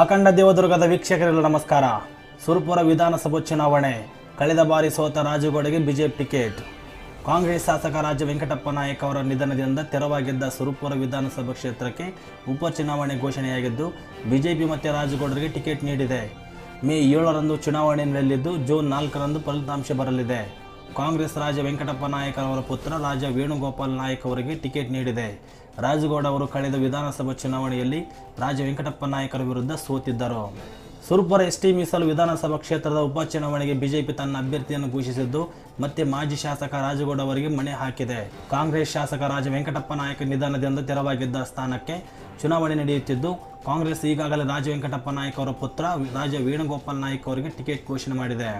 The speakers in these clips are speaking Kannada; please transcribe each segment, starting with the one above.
ಅಖಂಡ ದೇವದುರ್ಗದ ವೀಕ್ಷಕರೆಲ್ಲ ನಮಸ್ಕಾರ. ಸುರಪುರ ವಿಧಾನಸಭಾ ಚುನಾವಣೆ. ಕಳೆದ ಬಾರಿ ಸೋತ ರಾಜುಗೌಡಗೆ ಬಿಜೆಪಿ ಟಿಕೆಟ್. ಕಾಂಗ್ರೆಸ್ ಶಾಸಕ ರಾಜ ವೆಂಕಟಪ್ಪ ನಾಯಕ್ ಅವರ ನಿಧನದಿಂದ ತೆರವಾಗಿದ್ದ ಸುರಪುರ ವಿಧಾನಸಭಾ ಕ್ಷೇತ್ರಕ್ಕೆ ಉಪಚುನಾವಣೆ ಘೋಷಣೆಯಾಗಿದ್ದು, ಬಿಜೆಪಿ ಮತ್ತು ರಾಜುಗೌಡರಿಗೆ ಟಿಕೆಟ್ ನೀಡಿದೆ. ಮೇ ಏಳರಂದು ಚುನಾವಣೆ ನಡೆಯಲಿದ್ದು, ಜೂನ್ ನಾಲ್ಕರಂದು ಫಲಿತಾಂಶ ಬರಲಿದೆ. ಕಾಂಗ್ರೆಸ್ ರಾಜ ವೆಂಕಟಪ್ಪ ನಾಯಕ್ ಅವರ ಪುತ್ರ ರಾಜ ವೇಣುಗೋಪಾಲ್ ನಾಯಕ್ ಅವರಿಗೆ ಟಿಕೆಟ್ ನೀಡಿದೆ. ರಾಜಗೌಡ ಅವರು ಕಳೆದ ವಿಧಾನಸಭಾ ಚುನಾವಣೆಯಲ್ಲಿ ರಾಜ ವೆಂಕಟಪ್ಪ ನಾಯಕರ ವಿರುದ್ಧ ಸೋತಿದ್ದರು. ಸುರ್ಪುರ ಎಸ್ ಟಿ ಮೀಸಲು ವಿಧಾನಸಭಾ ಕ್ಷೇತ್ರದ ಉಪಚುನಾವಣೆಗೆ ಬಿಜೆಪಿ ತನ್ನ ಅಭ್ಯರ್ಥಿಯನ್ನು ಘೋಷಿಸಿದ್ದು, ಮತ್ತೆ ಮಾಜಿ ಶಾಸಕ ರಾಜಗೌಡ ಅವರಿಗೆ ಮಣೆ ಹಾಕಿದೆ. ಕಾಂಗ್ರೆಸ್ ಶಾಸಕ ರಾಜ ವೆಂಕಟಪ್ಪ ನಾಯಕ ನಿಧನದಿಂದ ತೆರವಾಗಿದ್ದ ಸ್ಥಾನಕ್ಕೆ ಚುನಾವಣೆ ನಡೆಯುತ್ತಿದ್ದು, ಕಾಂಗ್ರೆಸ್ ಈಗಾಗಲೇ ರಾಜ ವೆಂಕಟಪ್ಪ ನಾಯಕ್ ಅವರ ಪುತ್ರ ರಾಜ ವೇಣುಗೋಪಾಲ್ ನಾಯಕ್ ಅವರಿಗೆ ಟಿಕೆಟ್ ಘೋಷಣೆ ಮಾಡಿದೆ.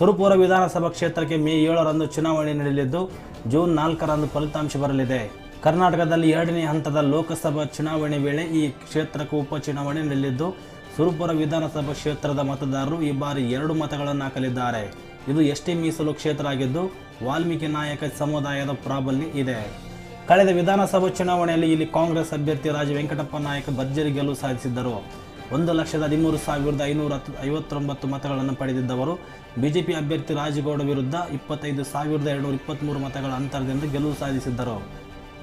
ಸುರಪುರ ವಿಧಾನಸಭಾ ಕ್ಷೇತ್ರಕ್ಕೆ ಮೇ ಏಳರಂದು ಚುನಾವಣೆ ನಡೆಯಲಿದ್ದು, ಜೂನ್ ನಾಲ್ಕರಂದು ಫಲಿತಾಂಶ ಬರಲಿದೆ. ಕರ್ನಾಟಕದಲ್ಲಿ ಎರಡನೇ ಹಂತದ ಲೋಕಸಭಾ ಚುನಾವಣೆ ವೇಳೆ ಈ ಕ್ಷೇತ್ರಕ್ಕೆ ಉಪಚುನಾವಣೆ ನಡೆಯಲಿದ್ದು, ಸುರಪುರ ವಿಧಾನಸಭಾ ಕ್ಷೇತ್ರದ ಮತದಾರರು ಈ ಬಾರಿ ಎರಡು ಮತಗಳನ್ನು ಹಾಕಲಿದ್ದಾರೆ. ಇದು ಎಷ್ಟೇ ಮೀಸಲು ಕ್ಷೇತ್ರ ಆಗಿದ್ದು, ವಾಲ್ಮೀಕಿ ನಾಯಕ ಸಮುದಾಯದ ಪ್ರಾಬಲ್ಯ ಇದೆ. ಕಳೆದ ವಿಧಾನಸಭಾ ಚುನಾವಣೆಯಲ್ಲಿ ಇಲ್ಲಿ ಕಾಂಗ್ರೆಸ್ ಅಭ್ಯರ್ಥಿ ರಾಜ ವೆಂಕಟಪ್ಪ ನಾಯಕ ಭರ್ಜರಿ ಗೆಲುವು ಸಾಧಿಸಿದ್ದರು. ಒಂದು ಲಕ್ಷದ ಹದಿಮೂರು ಸಾವಿರದ ಐನೂರ ಐವತ್ತೊಂಬತ್ತು ಮತಗಳನ್ನು ಪಡೆದಿದ್ದವರು. ಬಿಜೆಪಿ ಅಭ್ಯರ್ಥಿ ರಾಜಗೌಡ ವಿರುದ್ಧ ಇಪ್ಪತ್ತೈದು ಸಾವಿರದ ಎರಡುನೂರ ಇಪ್ಪತ್ತ್ಮೂರು ಮತಗಳ ಅಂತರದಿಂದ ಗೆಲುವು ಸಾಧಿಸಿದ್ದರು.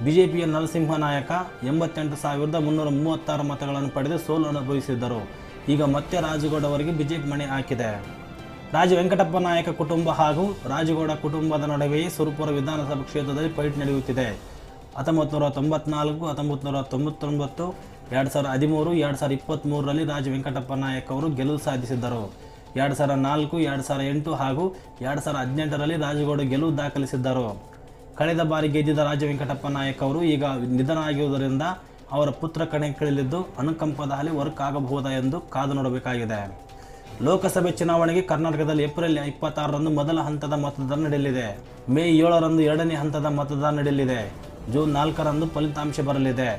ಬಿಜೆಪಿಯ ನರಸಿಂಹ ನಾಯಕ ಎಂಬತ್ತೆಂಟು ಸಾವಿರದ ಮುನ್ನೂರ ಮೂವತ್ತಾರು ಮತಗಳನ್ನು ಪಡೆದು ಸೋಲು ಅನುಭವಿಸಿದ್ದರು. ಈಗ ಮತ್ತೆ ರಾಜಗೌಡ ಅವರಿಗೆ ಬಿಜೆಪಿ ಮಣೆ ಹಾಕಿದೆ. ರಾಜ ವೆಂಕಟಪ್ಪ ನಾಯಕ ಕುಟುಂಬ ಹಾಗೂ ರಾಜಗೌಡ ಕುಟುಂಬದ ನಡುವೆಯೇ ಸುರಪುರ ವಿಧಾನಸಭಾ ಕ್ಷೇತ್ರದಲ್ಲಿ ಫೈಟ್ ನಡೆಯುತ್ತಿದೆ. ಹತ್ತೊಂಬತ್ತು ನೂರ ತೊಂಬತ್ನಾಲ್ಕು, ಹತ್ತೊಂಬತ್ತು ನೂರ ತೊಂಬತ್ತೊಂಬತ್ತು ಎರಡು ಸಾವಿರದ ಹದಿಮೂರು, ಎರಡು ಸಾವಿರದ ಇಪ್ಪತ್ತ್ಮೂರರಲ್ಲಿ ರಾಜ ವೆಂಕಟಪ್ಪ ನಾಯಕ್ ಅವರು ಗೆಲುವು ಸಾಧಿಸಿದ್ದರು. ಎರಡು ಸಾವಿರದ ನಾಲ್ಕು, ಎರಡು ಸಾವಿರದ ಎಂಟು ಹಾಗೂ ಎರಡು ಸಾವಿರದ ಹದಿನೆಂಟರಲ್ಲಿ ರಾಜಗೌಡ ಗೆಲುವು ದಾಖಲಿಸಿದ್ದರು. ಕಳೆದ ಬಾರಿ ಗೆದ್ದಿದ್ದ ರಾಜ ವೆಂಕಟಪ್ಪ ನಾಯಕ್ ಅವರು ಈಗ ನಿಧನ ಆಗಿರುವುದರಿಂದ ಅವರ ಪುತ್ರ ಕಣಕ್ಕಿಳಿಲಿದ್ದು ಅನುಕಂಪದ ಹಾಲಿ ವರ್ಕ್ ಆಗಬಹುದಾ ಎಂದು ಕಾದು ನೋಡಬೇಕಾಗಿದೆ. ಲೋಕಸಭೆ ಚುನಾವಣೆಗೆ ಕರ್ನಾಟಕದಲ್ಲಿ ಏಪ್ರಿಲ್ ಇಪ್ಪತ್ತಾರರಂದು ಮೊದಲ ಹಂತದ ಮತದಾನ ನಡೆಯಲಿದೆ. ಮೇ ಏಳರಂದು ಎರಡನೇ ಹಂತದ ಮತದಾನ ನಡೆಯಲಿದೆ. ಜೂನ್ ನಾಲ್ಕರಂದು ಫಲಿತಾಂಶ ಬರಲಿದೆ.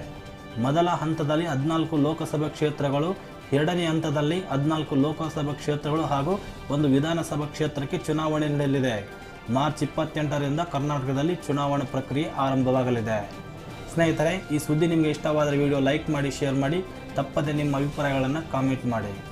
ಮೊದಲ ಹಂತದಲ್ಲಿ ಹದಿನಾಲ್ಕು ಲೋಕಸಭಾ ಕ್ಷೇತ್ರಗಳು, ಎರಡನೇ ಹಂತದಲ್ಲಿ ಹದಿನಾಲ್ಕು ಲೋಕಸಭಾ ಕ್ಷೇತ್ರಗಳು ಹಾಗೂ ಒಂದು ವಿಧಾನಸಭಾ ಕ್ಷೇತ್ರಕ್ಕೆ ಚುನಾವಣೆ ನಡೆಯಲಿದೆ. ಮಾರ್ಚ್ ಇಪ್ಪತ್ತೆಂಟರಿಂದ ಕರ್ನಾಟಕದಲ್ಲಿ ಚುನಾವಣಾ ಪ್ರಕ್ರಿಯೆ ಆರಂಭವಾಗಲಿದೆ. ಸ್ನೇಹಿತರೆ, ಈ ಸುದ್ದಿ ನಿಮಗೆ ಇಷ್ಟವಾದರೆ ವಿಡಿಯೋ ಲೈಕ್ ಮಾಡಿ, ಶೇರ್ ಮಾಡಿ, ತಪ್ಪದೆ ನಿಮ್ಮ ಅಭಿಪ್ರಾಯಗಳನ್ನು ಕಾಮೆಂಟ್ ಮಾಡಿ.